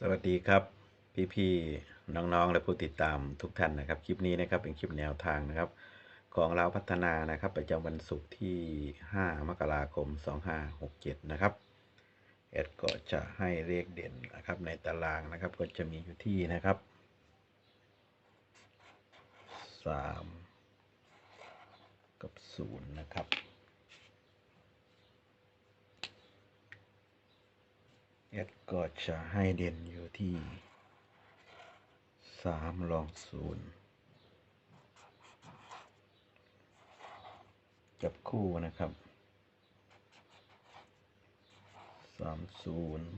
สวัสดีครับ พี่ๆน้องๆ และผู้ติดตามทุกท่านนะครับ คลิปนี้นะครับเป็นคลิปแนวทางนะครับ ของเราพัฒนานะครับ ประจำวันศุกร์ที่ 5 มกราคม 2567 นะครับแอดก็จะให้เลขเด่นนะครับในตารางนะครับก็จะมีอยู่ที่นะครับ 3 กับ 0 นะครับ แอดก็จะให้เด่นอยู่ที่สามลองศูนย์จับคู่นะครับสามศูนย์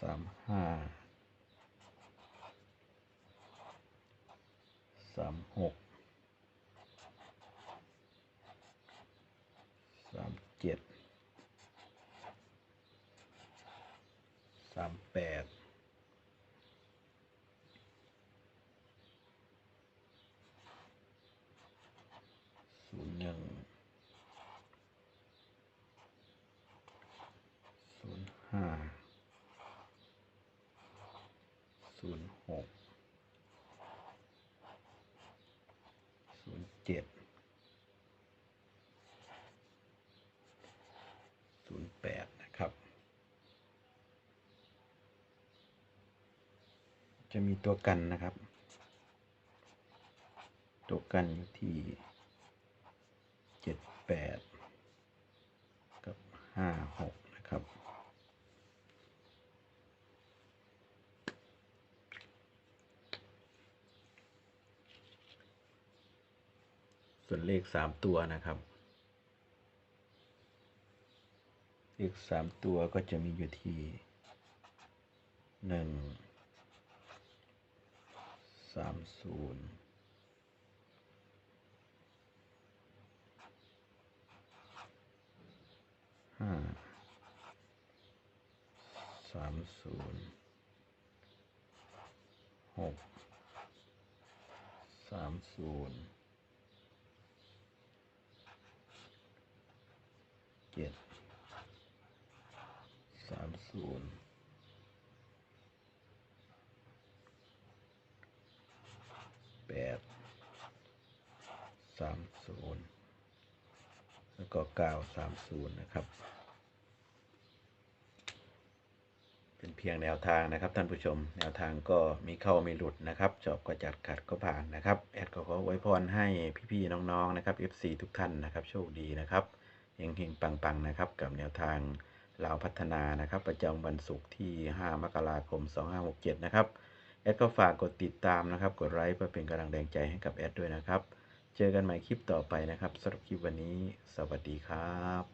สามห้าสามหก สาม เจ็ดสามแปดศูนย์หนึ่งศูนย์ห้าศูนย์หกศูนย์เจ็ด ศูนะครับ จะมีตัวกันนะครับ ตัวกันอยู่ที่เจ็ดแปดกับห้าหกนะครับ ส่วนเลขสามตัวนะครับ เลขสามตัวก็จะมีอยู่ที่หนึ่งสามศูนย์ห้าสามศูนย์หกสามศูนย์เจ็ดามศูนย์แปดสามศูนย์แล้วก็เก้าสามศูนย์นะครับ เป็นเพียงแนวทางนะครับท่านผู้ชม แนวทางก็มีเข้ามีหลุดนะครับ จอบก็จัดขัดก็ผ่านนะครับ แอดก็ขอไว้พรให้พี่ๆน้องๆนะครับ FC ทุกท่านนะครับ โชคดีนะครับเฮงๆปังๆนะครับ กับแนวทาง ลาวพัฒนานะครับ ประจำวันศุกร์ที่ 5 มกราคม 2567 นะครับ แอดก็ฝากกดติดตามนะครับ กดไลค์เพื่อเป็นกำลังแรงใจให้กับแอดด้วยนะครับ เจอกันใหม่คลิปต่อไปนะครับสำหรับคลิปวันนี้ สวัสดีครับ